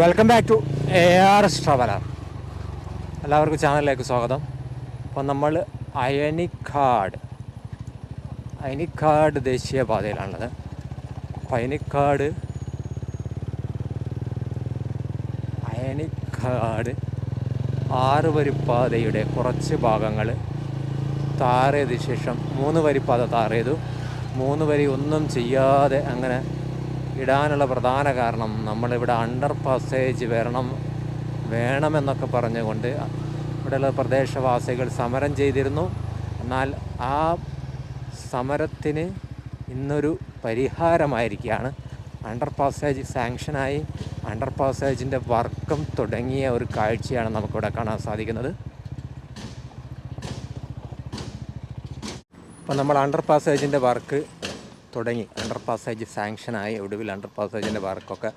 Welcome back to A R S traveller എല്ലാവർക്കും ചാനലിലേക്ക് സ്വാഗതം. അപ്പം നമ്മൾ അയനിക്കാട് അയനിക്കാട് ദേശീയപാതയിലാണുള്ളത്. അപ്പം അയനിക്കാട് അയനിക്കാട് ആറ് വരിപ്പാതയുടെ കുറച്ച് ഭാഗങ്ങൾ താറേത് ശേഷം മൂന്ന് വരിപ്പാത താറേതു മൂന്ന് വരി ഒന്നും ചെയ്യാതെ അങ്ങനെ ഇടാനുള്ള പ്രധാന കാരണം നമ്മളിവിടെ അണ്ടർ പാസേജ് വരണം വേണമെന്നൊക്കെ പറഞ്ഞുകൊണ്ട് ഇവിടെയുള്ള പ്രദേശവാസികൾ സമരം ചെയ്തിരുന്നു. എന്നാൽ ആ സമരത്തിന് ഇന്നൊരു പരിഹാരമായിരിക്കുകയാണ്. അണ്ടർ പാസേജ് സാങ്ഷനായി അണ്ടർ പാസേജിന്റെ വർക്കും തുടങ്ങിയ ഒരു കാഴ്ചയാണ് നമുക്കിവിടെ കാണാൻ സാധിക്കുന്നത്. അപ്പോൾ നമ്മൾ അണ്ടർ പാസേജിന്റെ വർക്ക് തുടങ്ങി. അണ്ടർ പാസേജ് സാങ്ഷനായി ഒടുവിൽ അണ്ടർ പാസേജിന്റെ വർക്കൊക്കെ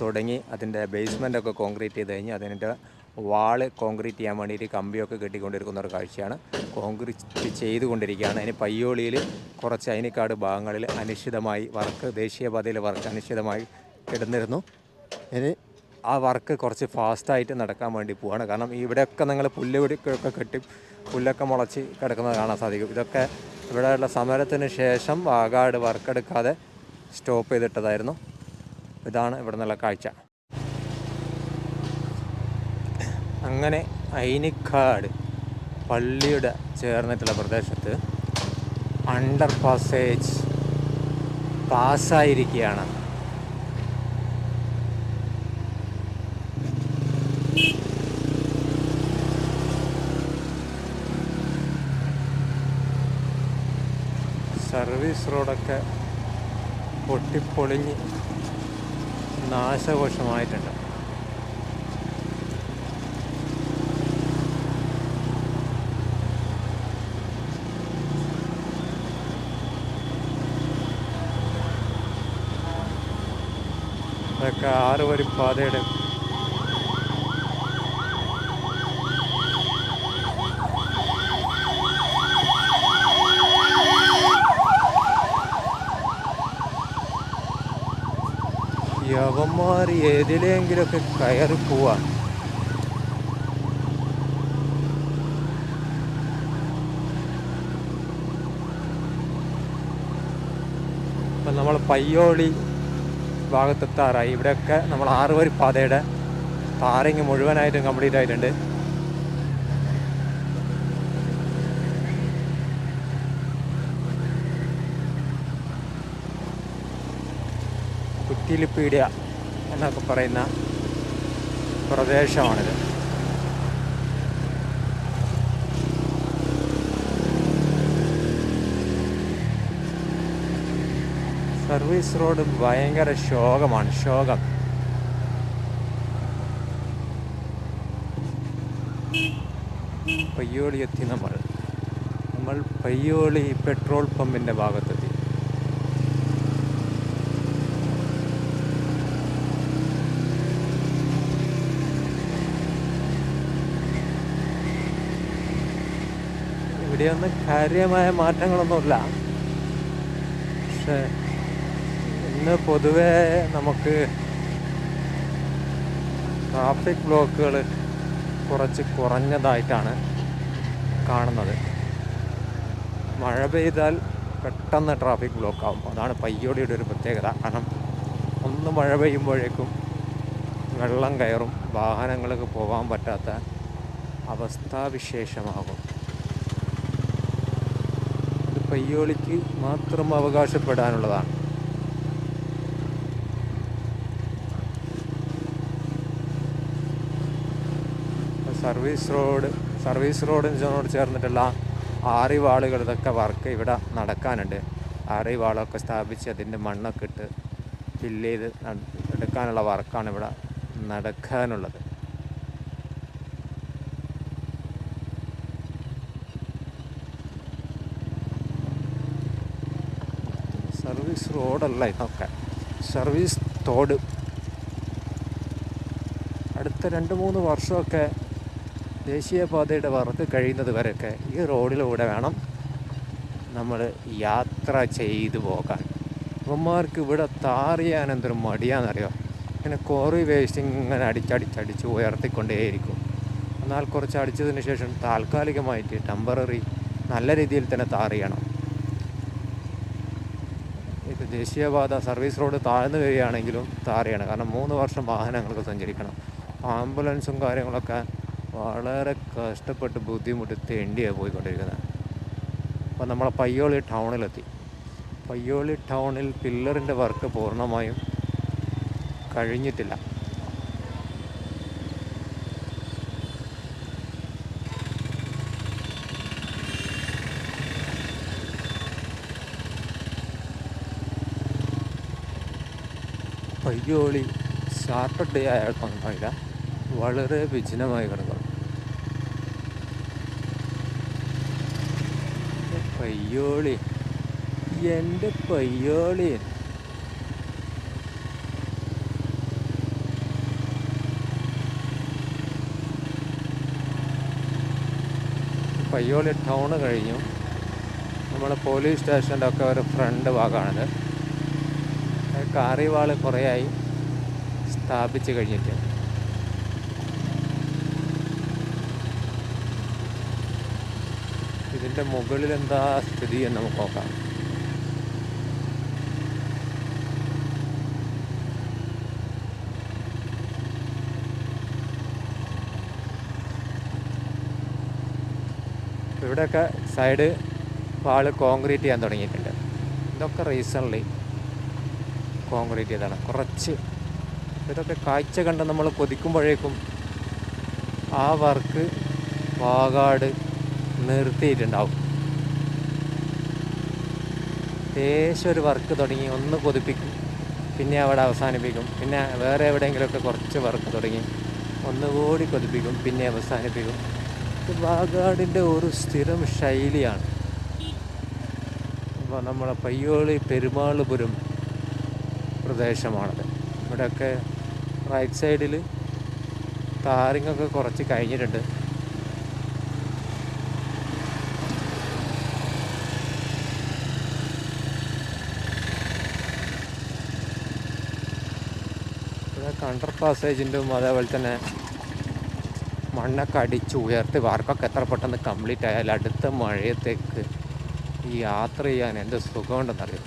തുടങ്ങി. അതിന്റെ ബേസ്മെന്റൊക്കെ കോൺക്രീറ്റ് ചെയ്ത് കഴിഞ്ഞ് അതിന്റെ വാൾ കോൺക്രീറ്റ് ചെയ്യാൻ വേണ്ടിയിട്ട് കമ്പിയൊക്കെ കെട്ടിക്കൊണ്ടിരിക്കുന്ന ഒരു കാഴ്ചയാണ്. കോൺക്രീറ്റ് ചെയ്തുകൊണ്ടിരിക്കുകയാണ്. അതിന് പയ്യോളിയിൽ കുറച്ച് അയനിക്കാട് ഭാഗങ്ങളിൽ അനിശ്ചിതമായി വർക്ക് ദേശീയപാതയിലെ വർക്ക് അനിശ്ചിതമായി കിടന്നിരുന്നു. ഇനി ആ വർക്ക് കുറച്ച് ഫാസ്റ്റായിട്ട് നടക്കാൻ വേണ്ടി പോവുകയാണ് കാരണം ഇവിടെയൊക്കെ നിങ്ങൾ പുല്ല് പിടിക്കൊക്കെ കെട്ടി പുല്ലൊക്കെ മുളച്ച് കിടക്കുന്നത് കാണാൻ സാധിക്കും. ഇതൊക്കെ ഇവിടെയുള്ള സമരത്തിന് ശേഷം വാഗാട് വർക്കെടുക്കാതെ സ്റ്റോപ്പ് ചെയ്തിട്ടതായിരുന്നു. ഇതാണ് ഇവിടെ നിന്നുള്ള കാഴ്ച. അങ്ങനെ ഐനിക്കാട് പള്ളിയുടെ ചേർന്നിട്ടുള്ള പ്രദേശത്ത് അണ്ടർ പാസേജ് പാസ്സായിരിക്കുകയാണ് സർവീസ് റോഡൊക്കെ പൊട്ടിപ്പൊളിഞ്ഞ് നാശകോശമായിട്ടുണ്ട്. അതൊക്കെ ആറ് വരി പാതയുടെ യവന്മാർ ഏതിലെങ്കിലൊക്കെ കയറി പോവാ. ഇപ്പം നമ്മൾ പയ്യോളി ഭാഗത്തെത്താറായി. ഇവിടെയൊക്കെ നമ്മൾ ആറ് വരി പാതയുടെ പാറിങ് മുഴുവനായിട്ടും കംപ്ലീറ്റ് ആയിട്ടുണ്ട്. കുറ്റിലിപ്പീഡിയ എന്നൊക്കെ പറയുന്ന പ്രദേശമാണിത്. സർവീസ് റോഡ് ഭയങ്കര ശോകമാണ് ശോകം. പയ്യോളി എത്തി നമ്മൾ നമ്മൾ പയ്യോളി പെട്രോൾ പമ്പിന്റെ ഭാഗത്തെത്തി. ഇവിടെയൊന്നും കാര്യമായ മാറ്റങ്ങളൊന്നുമില്ല. പക്ഷേ ഇന്ന് പൊതുവെ നമുക്ക് ട്രാഫിക് ബ്ലോക്കുകൾ കുറച്ച് കുറഞ്ഞതായിട്ടാണ് കാണുന്നത്. മഴ പെയ്താൽ പെട്ടെന്ന് ട്രാഫിക് ബ്ലോക്ക് ആവും. അതാണ് പയ്യോടിയുടെ ഒരു പ്രത്യേകത. കാരണം ഒന്ന് മഴ പെയ്യുമ്പോഴേക്കും വെള്ളം കയറും വാഹനങ്ങൾക്ക് പോകാൻ പറ്റാത്ത അവസ്ഥാവിശേഷമാകും. പയ്യോളിക്ക് മാത്രം അവകാശപ്പെടാനുള്ളതാണ്. സർവീസ് റോഡ് സർവീസ് റോഡിനോട് ചേർന്നിട്ടുള്ള ആറിവാളുകളിതൊക്കെ വർക്ക് ഇവിടെ നടക്കാനുണ്ട്. ആറിവാളൊക്കെ സ്ഥാപിച്ച് അതിന്റെ മണ്ണൊക്കെ ഇട്ട് ഫില്ല് ചെയ്ത് എടുക്കാനുള്ള വർക്കാണ് ഇവിടെ നടക്കാനുള്ളത്. റോഡല്ല ഇതൊക്കെ. സർവീസ് തോട്. അടുത്ത രണ്ട് മൂന്ന് വർഷമൊക്കെ ദേശീയപാതയുടെ വർക്ക് കഴിയുന്നത് വരെയൊക്കെ ഈ റോഡിലൂടെ വേണം നമ്മൾ യാത്ര ചെയ്തു പോകാൻ. ഇവന്മാർക്ക് ഇവിടെ താറിയാൻ എന്തൊരു മടിയാണെന്നറിയോ ഇങ്ങനെ കോറി വേസ്റ്റ് ഇങ്ങനെ അടിച്ചടിച്ചടിച്ച് ഉയർത്തിക്കൊണ്ടേയിരിക്കും. എന്നാൽ കുറച്ച് അടിച്ചതിന് ശേഷം താൽക്കാലികമായിട്ട് ടെമ്പററി നല്ല രീതിയിൽ തന്നെ താറിയണം. ദേശീയപാത സർവീസ് റോഡ് താഴ്ന്നു വരികയാണെങ്കിലും താറിയാണ് കാരണം മൂന്ന് വർഷം വാഹനങ്ങൾക്ക് സഞ്ചരിക്കണം. ആംബുലൻസും കാര്യങ്ങളൊക്കെ വളരെ കഷ്ടപ്പെട്ട് ബുദ്ധിമുട്ട് തേണ്ടിയാണ് പോയിക്കൊണ്ടിരിക്കുന്നത്. അപ്പോൾ നമ്മളെ പയ്യോളി ടൗണിലെത്തി. പയ്യോളി ടൗണിൽ പില്ലറിന്റെ വർക്ക് പൂർണമായും കഴിഞ്ഞിട്ടില്ല. പയ്യോളി സാറ്റർഡേ പങ്കാളില്ല വളരെ വിജനമായി കിടക്കുന്നു പയ്യോളി എന്റെ പയ്യോളി. പയ്യോളി ടൗണ് കഴിഞ്ഞു. നമ്മളെ പോലീസ് സ്റ്റേഷന്റെ ഒക്കെ ഒരു ഫ്രണ്ട് ഭാഗമാണിത് കാറിവാൾ കുറേയായി സ്ഥാപിച്ച് കഴിഞ്ഞിട്ട്. ഇതിന്റെ മുകളിൽ എന്താ സ്ഥിതി എന്ന് നമുക്ക് നോക്കാം. ഇവിടെയൊക്കെ സൈഡ് വാൾ കോൺക്രീറ്റ് ചെയ്യാൻ തുടങ്ങിയിട്ടുണ്ട്. ഇതൊക്കെ റീസൺലി കോൺക്രീറ്റ് ചെയ്താണ്. കുറച്ച് ഇതൊക്കെ കാഴ്ച കണ്ട് നമ്മൾ കൊതിക്കുമ്പോഴേക്കും ആ വർക്ക് വാകാട് നിർത്തിയിട്ടുണ്ടാവും. ദേശം ഒരു വർക്ക് തുടങ്ങി ഒന്ന് കൊതിപ്പിക്കും പിന്നെ അവിടെ അവസാനിപ്പിക്കും പിന്നെ വേറെ എവിടെയെങ്കിലുമൊക്കെ കുറച്ച് വർക്ക് തുടങ്ങി ഒന്നുകൂടി കൊതിപ്പിക്കും പിന്നെ അവസാനിപ്പിക്കും. വാഗാടിന്റെ ഒരു സ്ഥിരം ശൈലിയാണ്. നമ്മളെ പയ്യോളി പെരുമാളുപുരം പ്രദേശമാണത് ഇവിടെയൊക്കെ റൈറ്റ് സൈഡിൽ താരിങ്ങൊക്കെ കുറച്ച് കഴിഞ്ഞിട്ടുണ്ട്. ഇവിടെ കണ്ടർ പാസേജിന്റെയും അതേപോലെ തന്നെ മണ്ണൊക്കെ അടിച്ച് ഉയർത്തി വാർക്കൊക്കെ എത്ര പെട്ടെന്ന് കംപ്ലീറ്റ് ആയാൽ അടുത്ത മഴയത്തേക്ക് ഈ യാത്ര ചെയ്യാൻ എന്ത് സുഖമുണ്ടെന്നറിയാം?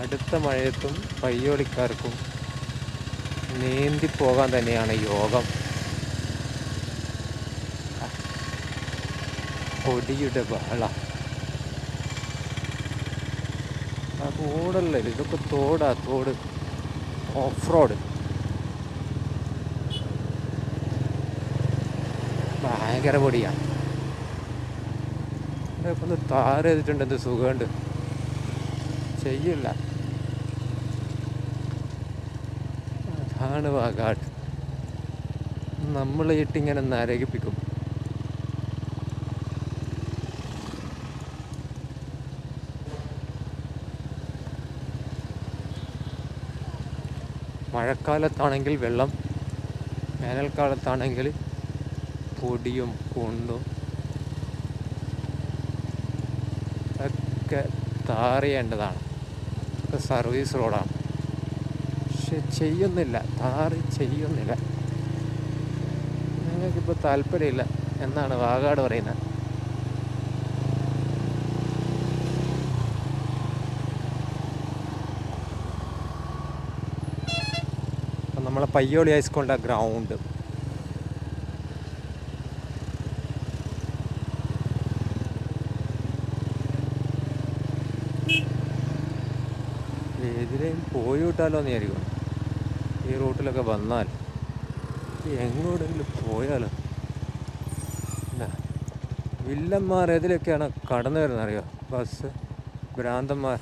അടുത്ത മഴയത്തും പയ്യോളിക്കാർക്കും നീന്തി പോകാൻ തന്നെയാണ് യോഗം. കൊടിയുടെ ബഹള. ആ തോടല്ലേ ഇത്? ഇതൊക്കെ തോടാ തോട്. ഓഫ് റോഡ് ഭയങ്കര പൊടിയാണ് താര ചെയ്തിട്ടുണ്ട് എന്ത് സുഖമുണ്ട്? ചെയ്യില്ല. അതാണ് വാഗാട് നമ്മളെ ഇട്ടിങ്ങനെ നരകിപ്പിക്കും മഴക്കാലത്താണെങ്കിൽ വെള്ളം വേനൽക്കാലത്താണെങ്കിൽ പൊടിയും കുണ്ടും ഒക്കെ താറിയേണ്ടതാണ്. സർവീസ് റോഡാണ്. പക്ഷെ ചെയ്യുന്നില്ല താറി ചെയ്യുന്നില്ല. നിങ്ങൾക്കിപ്പോൾ താല്പര്യമില്ല എന്നാണ് വാഗാട് പറയുന്നത്. നമ്മളെ പയ്യോളി ഹൈസ്കൂളിന്റെ ഗ്രൗണ്ട്. എതിരെയും പോയി വിട്ടാലോ എന്ന് വിചാരിക്കും ഈ റൂട്ടിലൊക്കെ വന്നാൽ എങ്ങോട്ടെങ്കിലും പോയാലോ? വില്ലന്മാർ എതിലൊക്കെയാണ് കടന്നു വരുന്നത് അറിയോ? ബസ് ഭ്രാന്തന്മാർ.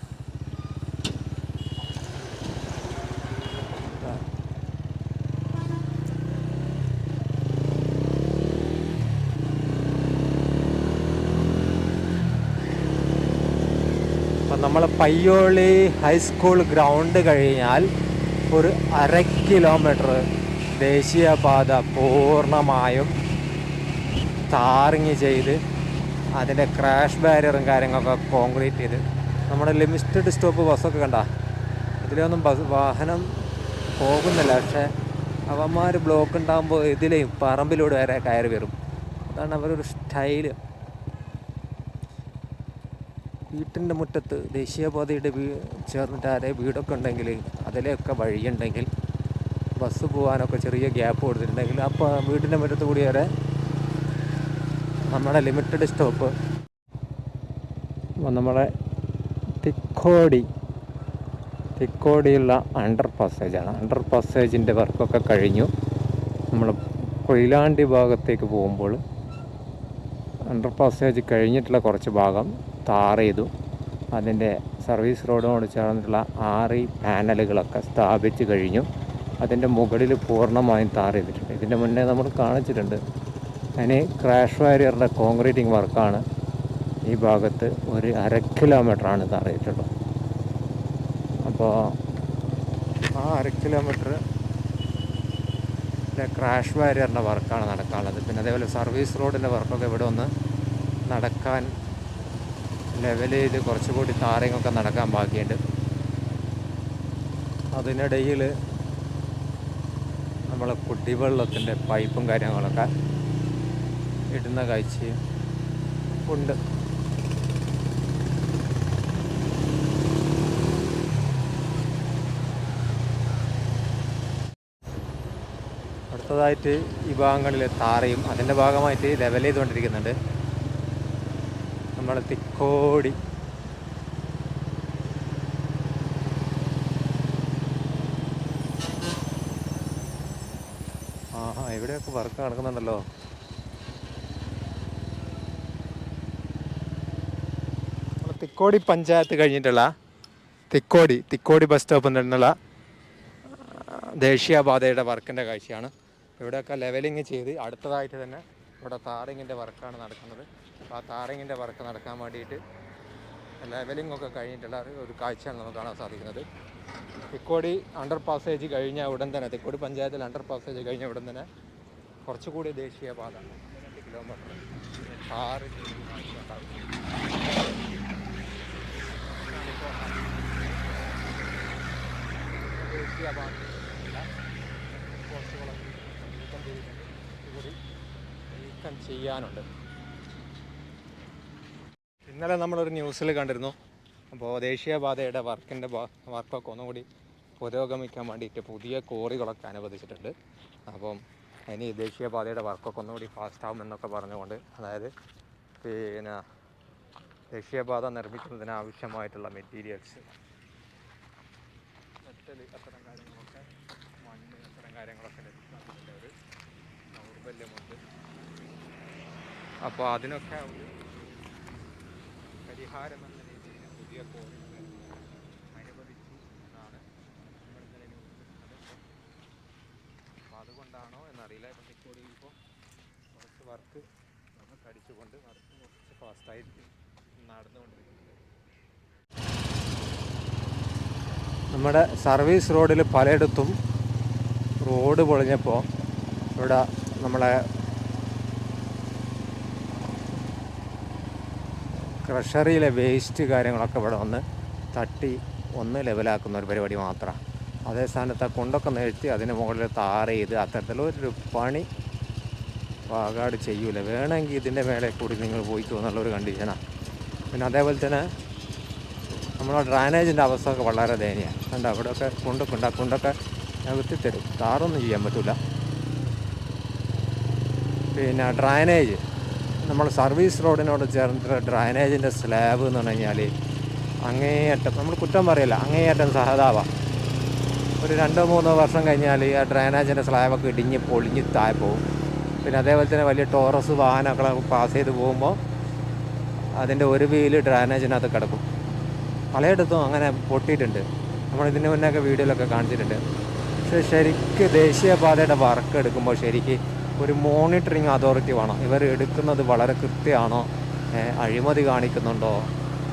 നമ്മൾ പയ്യോളി ഹൈസ്കൂൾ ഗ്രൗണ്ട് കഴിഞ്ഞാൽ ഒരു അര കിലോമീറ്റർ ദേശീയപാത പൂർണമായും താറിങ് ചെയ്ത് അതിന്റെ ക്രാഷ് ബാരിയറും കാര്യങ്ങളൊക്കെ കോൺക്രീറ്റ് ചെയ്ത് നമ്മുടെ ലിമിറ്റഡ് സ്റ്റോപ്പ് ബസ്സൊക്കെ കണ്ട? ഇതിലൊന്നും ബസ് വാഹനം പോകുന്നില്ല പക്ഷേ അവന്മാർ ബ്ലോക്ക് ഉണ്ടാകുമ്പോൾ ഇതിലെയും പറമ്പിലൂടെ വരെ കയറി വരും. അതാണ് അവരൊരു സ്റ്റൈൽ. വീട്ടിന്റെ മുറ്റത്ത് ദേശീയപാതയുടെ വീ ചേർന്നിട്ട് ആരെ വീടൊക്കെ ഉണ്ടെങ്കിൽ അതിലെയൊക്കെ വഴിയുണ്ടെങ്കിൽ ബസ് പോകാനൊക്കെ ചെറിയ ഗ്യാപ്പ് കൊടുത്തിട്ടുണ്ടെങ്കിൽ അപ്പോൾ വീടിന്റെ മുറ്റത്ത് കൂടി വരെ നമ്മുടെ ലിമിറ്റഡ് സ്റ്റോപ്പ്. നമ്മുടെ തിക്കോടി. തിക്കോടിയുള്ള അണ്ടർ പാസേജാണ് അണ്ടർ പാസേജിന്റെ വർക്കൊക്കെ കഴിഞ്ഞു. നമ്മൾ കൊയിലാണ്ടി ഭാഗത്തേക്ക് പോകുമ്പോൾ അണ്ടർ പാസേജ് കഴിഞ്ഞിട്ടുള്ള കുറച്ച് ഭാഗം താറ് ചെയ്തു. അതിന്റെ സർവീസ് റോഡോട് ചേർന്നിട്ടുള്ള ആറ് പാനലുകളൊക്കെ സ്ഥാപിച്ച് കഴിഞ്ഞു. അതിന്റെ മുകളിൽ പൂർണമായും താർ ചെയ്തിട്ടുണ്ട്. ഇതിന്റെ മുന്നേ നമ്മൾ കാണിച്ചിട്ടുണ്ട്. അതിന് ക്രാഷ് വാരിയറിന്റെ കോൺക്രീറ്റിംഗ് വർക്കാണ്. ഈ ഭാഗത്ത് ഒരു അര കിലോമീറ്ററാണ് താർ ചെയ്തിട്ടുള്ളത്. അപ്പോൾ ആ അര കിലോമീറ്റർ ക്രാഷ് വാരിയറിന്റെ വർക്കാണ് നടക്കാനുള്ളത്. പിന്നെ അതേപോലെ സർവീസ് റോഡിന്റെ വർക്കൊക്കെ ഇവിടെ ഒന്ന് നടക്കാൻ ലെവൽ ചെയ്ത് കുറച്ചുകൂടി താറിങ്ങൊക്കെ നടക്കാൻ ബാക്കിയുണ്ട് അതിനിടയിൽ നമ്മൾ കുടിവെള്ളത്തിന്റെ പൈപ്പും കാര്യങ്ങളൊക്കെ ഇടുന്ന കാഴ്ചയും ഉണ്ട്. അടുത്തതായിട്ട് ഈ ഭാഗങ്ങളിൽ താറയും അതിന്റെ ഭാഗമായിട്ട് ലെവൽ ചെയ്തുകൊണ്ടിരിക്കുന്നുണ്ട്. നമ്മൾ തിക്കോടി ആഹാ ഇവിടെയൊക്കെ വർക്ക് നടക്കുന്നുണ്ടല്ലോ. നമ്മൾ തിക്കോടി പഞ്ചായത്ത് കഴിഞ്ഞിട്ടുള്ള തിക്കോടി തിക്കോടി ബസ് സ്റ്റോപ്പിൽ നിന്നുള്ള ദേശീയപാതയുടെ വർക്കിന്റെ കാഴ്ചയാണ്. ഇവിടെയൊക്കെ ലെവലിങ് ചെയ്ത് അടുത്തതായിട്ട് തന്നെ ഇവിടെ താറിങ്ങിന്റെ വർക്കാണ് നടക്കുന്നത്. അപ്പോൾ ആ താറിങ്ങിന്റെ വർക്ക് നടക്കാൻ വേണ്ടിയിട്ട് ലെവലിംഗ് ഒക്കെ കഴിഞ്ഞിട്ടുള്ള ഒരു- കാഴ്ചയാണ് നമുക്ക് കാണാൻ സാധിക്കുന്നത്. തിക്കോടി അണ്ടർ പാസേജ് കഴിഞ്ഞ ഉടൻ തന്നെ തിക്കോടി പഞ്ചായത്തിൽ അണ്ടർ പാസേജ് കഴിഞ്ഞ ഉടൻ തന്നെ കുറച്ചുകൂടി ദേശീയപാത കിലോമീറ്റർ ആറ് ദേശീയപാത പോസ്റ്റുകളൊക്കെ നീക്കം ചെയ്യാനുണ്ട്. ഇന്നലെ നമ്മളൊരു ന്യൂസിൽ കണ്ടിരുന്നു. അപ്പോൾ ദേശീയപാതയുടെ വർക്കിന്റെ വർക്കൊക്കെ ഒന്നുകൂടി പുരോഗമിക്കാൻ വേണ്ടിയിട്ട് പുതിയ കോറികളൊക്കെ അനുവദിച്ചിട്ടുണ്ട്. അപ്പം ഇനി ദേശീയപാതയുടെ വർക്കൊക്കെ ഒന്നുകൂടി ഫാസ്റ്റ് ആവും എന്നൊക്കെ പറഞ്ഞുകൊണ്ട് അതായത് പിന്നെ ദേശീയപാത നിർമ്മിക്കുന്നതിന് ആവശ്യമായിട്ടുള്ള മെറ്റീരിയൽസ് മെറ്റൽ അത്തരം കാര്യങ്ങളൊക്കെ മണ്ണ് അത്തരം കാര്യങ്ങളൊക്കെ ലഭിക്കുന്നുണ്ട് ഒരു ദൗർബല്യമുണ്ട്. അപ്പോൾ അതിനൊക്കെ ഒരു പരിഹാരം എന്ന രീതിയിൽ പുതിയ കോഴികൾ അനുവദിച്ചു എന്നാണ് കണ്ടത് അപ്പോൾ അതുകൊണ്ടാണോ എന്നറിയില്ല. തിക്കോടിയിൽ ഇപ്പോൾ കുറച്ച് വർക്ക് നമ്മൾ കടിച്ചുകൊണ്ട് വർക്ക് കുറച്ച് ഫാസ്റ്റായിട്ട് നടന്നുകൊണ്ടിരിക്കുന്നത് നമ്മുടെ സർവീസ് റോഡിൽ പലയിടത്തും റോഡ് പൊളിഞ്ഞപ്പോൾ ഇവിടെ നമ്മളെ ക്രഷറിയിലെ വേസ്റ്റ് കാര്യങ്ങളൊക്കെ ഇവിടെ വന്ന് തട്ടി ഒന്ന് ലെവലാക്കുന്ന ഒരു പരിപാടി മാത്രമാണ്. അതേ സ്ഥാനത്ത് ആ കൊണ്ടൊക്കെ നിഴ്ത്തി അതിന് മുകളിൽ താറ് ചെയ്ത് അത്തരത്തിലൊരു പണി വാകാട് ചെയ്യൂല. വേണമെങ്കിൽ ഇതിന്റെ മേലെ കൂടി നിങ്ങൾ പോയിക്കോ എന്നുള്ളൊരു കണ്ടീഷനാണ് പിന്നെ അതേപോലെ തന്നെ നമ്മളെ ഡ്രാനേജിന്റെ അവസ്ഥയൊക്കെ വളരെ ദയനീയമാണ്. കണ്ട? അവിടെയൊക്കെ കുണ്ടൊക്കെ ഉണ്ട്. ആ കുണ്ടൊക്കെ നികത്തിത്തരും താറൊന്നും ചെയ്യാൻ പറ്റില്ല പിന്നെ ഡ്രൈനേജ്. നമ്മൾ സർവീസ് റോഡിനോട് ചേർന്നിട്ട് ഡ്രൈനേജിന്റെ സ്ലാബ് എന്ന് പറഞ്ഞു കഴിഞ്ഞാൽ അങ്ങേയറ്റം നമ്മൾ കുറ്റം പറയില്ല അങ്ങേയറ്റം സഹതാവാണ് ഒരു രണ്ടോ മൂന്നോ വർഷം കഴിഞ്ഞാൽ ആ ഡ്രൈനേജിന്റെ സ്ലാബൊക്കെ ഇടിഞ്ഞ് പൊളിഞ്ഞ് താഴെ പോകും പിന്നെ അതേപോലെ തന്നെ വലിയ ടോറസ് വാഹനമൊക്കെ പാസ് ചെയ്ത് പോകുമ്പോൾ അതിന്റെ ഒരു വീൽ ഡ്രൈനേജിനകത്ത് കിടക്കും. പലയിടത്തും അങ്ങനെ പൊട്ടിയിട്ടുണ്ട്. നമ്മൾ ഇതിന് മുന്നേ ഒക്കെ വീഡിയോയിലൊക്കെ കാണിച്ചിട്ടുണ്ട്. പക്ഷേ ശരിക്ക് ദേശീയപാതയുടെ വർക്ക് എടുക്കുമ്പോൾ ശരിക്ക് ഒരു മോണിറ്ററിങ് അതോറിറ്റി വേണം. ഇവർ എടുക്കുന്നത് വളരെ കൃത്യമാണോ? അഴിമതി കാണിക്കുന്നുണ്ടോ?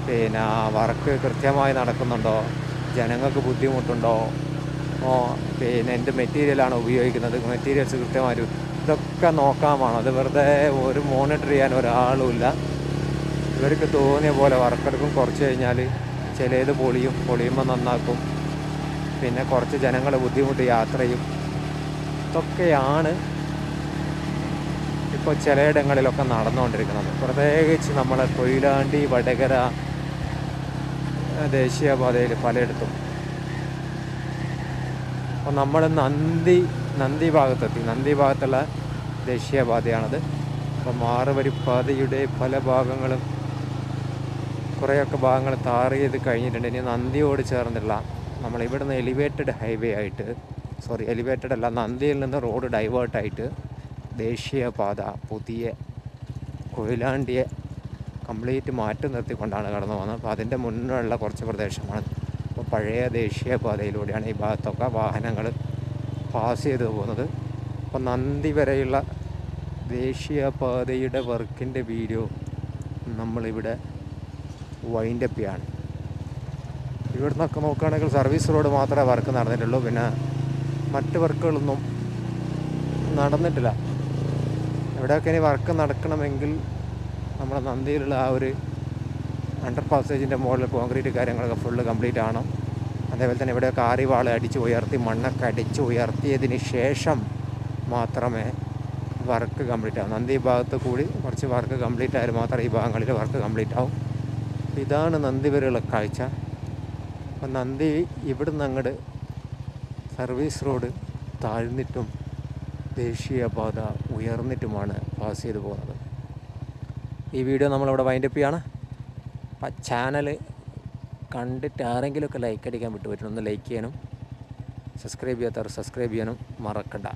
പിന്നെ വർക്ക് കൃത്യമായി നടക്കുന്നുണ്ടോ? ജനങ്ങൾക്ക് ബുദ്ധിമുട്ടുണ്ടോ? പിന്നെ എന്ത് മെറ്റീരിയലാണ് ഉപയോഗിക്കുന്നത്? മെറ്റീരിയൽസ് കൃത്യമായി ഇതൊക്കെ നോക്കാൻ വേണം. അത് വെറുതെ ഒരു മോണിറ്റർ ചെയ്യാൻ ഒരാളുമില്ല ഇവർക്ക് തോന്നിയ പോലെ വർക്കെടുക്കും കുറച്ച് കഴിഞ്ഞാൽ ചിലത് പൊളിയും. പൊളിയുമ്പോൾ നന്നാക്കും. പിന്നെ കുറച്ച് ജനങ്ങൾ ബുദ്ധിമുട്ട് യാത്ര ചെയ്യും. ഇതൊക്കെയാണ് ഇപ്പോൾ ചിലയിടങ്ങളിലൊക്കെ നടന്നുകൊണ്ടിരിക്കുന്നത്. പ്രത്യേകിച്ച് നമ്മളെ കൊയിലാണ്ടി വടകര ദേശീയപാതയിൽ പലയിടത്തും. അപ്പോൾ നമ്മൾ നന്ദി നന്ദി ഭാഗത്തെത്തി. നന്ദി ഭാഗത്തുള്ള ദേശീയപാതയാണത്. അപ്പോൾ മാറുവരി പാതയുടെ പല ഭാഗങ്ങളും കുറേയൊക്കെ ഭാഗങ്ങൾ താർ ചെയ്ത് കഴിഞ്ഞിട്ടുണ്ട്. ഇനി നന്ദിയോട് ചേർന്നുള്ള നമ്മൾ ഇവിടുന്ന് എലിവേറ്റഡ് ഹൈവേ ആയിട്ട് സോറി എലിവേറ്റഡ് അല്ല നന്ദിയിൽ നിന്ന് റോഡ് ഡൈവേർട്ടായിട്ട് ദേശീയപാത പുതിയ കൊയിലാണ്ടിയെ കംപ്ലീറ്റ് മാറ്റി നിർത്തിക്കൊണ്ടാണ് കടന്നു പോകുന്നത്. അപ്പോൾ അതിന്റെ മുന്നിലുള്ള കുറച്ച് പ്രദേശമാണ്. അപ്പോൾ പഴയ ദേശീയപാതയിലൂടെയാണ് ഈ ഭാഗത്തൊക്കെ വാഹനങ്ങൾ പാസ് ചെയ്ത് പോകുന്നത്. അപ്പോൾ നന്ദി വരെയുള്ള ദേശീയപാതയുടെ വർക്കിന്റെ വീഡിയോ നമ്മളിവിടെ വൈൻഡപ്പ് ചെയ്യാണ്. ഇവിടെ നിന്നൊക്കെ നോക്കുകയാണെങ്കിൽ സർവീസ് റോഡ് മാത്രമേ വർക്ക് നടന്നിട്ടുള്ളൂ. പിന്നെ മറ്റ് വർക്കുകളൊന്നും നടന്നിട്ടില്ല. ഇവിടെയൊക്കെ ഇനി വർക്ക് നടക്കണമെങ്കിൽ നമ്മുടെ നന്ദിയിലുള്ള ആ ഒരു അണ്ടർ പാസേജിന്റെ മുകളിൽ കോൺക്രീറ്റ് കാര്യങ്ങളൊക്കെ ഫുള്ള് കംപ്ലീറ്റ് ആണ് അതേപോലെ തന്നെ ഇവിടെയൊക്കെ ആറിവാൾ അടിച്ച് ഉയർത്തി മണ്ണൊക്കെ അടിച്ച് ഉയർത്തിയതിന് ശേഷം മാത്രമേ വർക്ക് കംപ്ലീറ്റ് ആവും. നന്ദി ഭാഗത്ത് കൂടി കുറച്ച് വർക്ക് കംപ്ലീറ്റ് ആയാൽ മാത്രമേ ഈ ഭാഗങ്ങളിൽ വർക്ക് കംപ്ലീറ്റ് ആവും. ഇതാണ് നന്ദി വരെയുള്ള കാഴ്ച. അപ്പം നന്ദി ഇവിടുന്ന് അങ്ങോട്ട് സർവീസ് റോഡ് താഴ്ന്നിട്ടും ദേശീയപാത ഉയർന്നിട്ടുമാണ് പാസ് ചെയ്തു പോകുന്നത്. ഈ വീഡിയോ നമ്മളിവിടെ വൈൻഡപ്പ് ചെയ്യാണ്. അപ്പം ചാനൽ കണ്ടിട്ട് ആരെങ്കിലുമൊക്കെ ലൈക്ക് അടിക്കാൻ വിട്ടു പറ്റുന്നു ഒന്ന് ലൈക്ക് ചെയ്യാനും സബ്സ്ക്രൈബ് ചെയ്യാത്തവർ സബ്സ്ക്രൈബ് ചെയ്യാനും മറക്കണ്ട.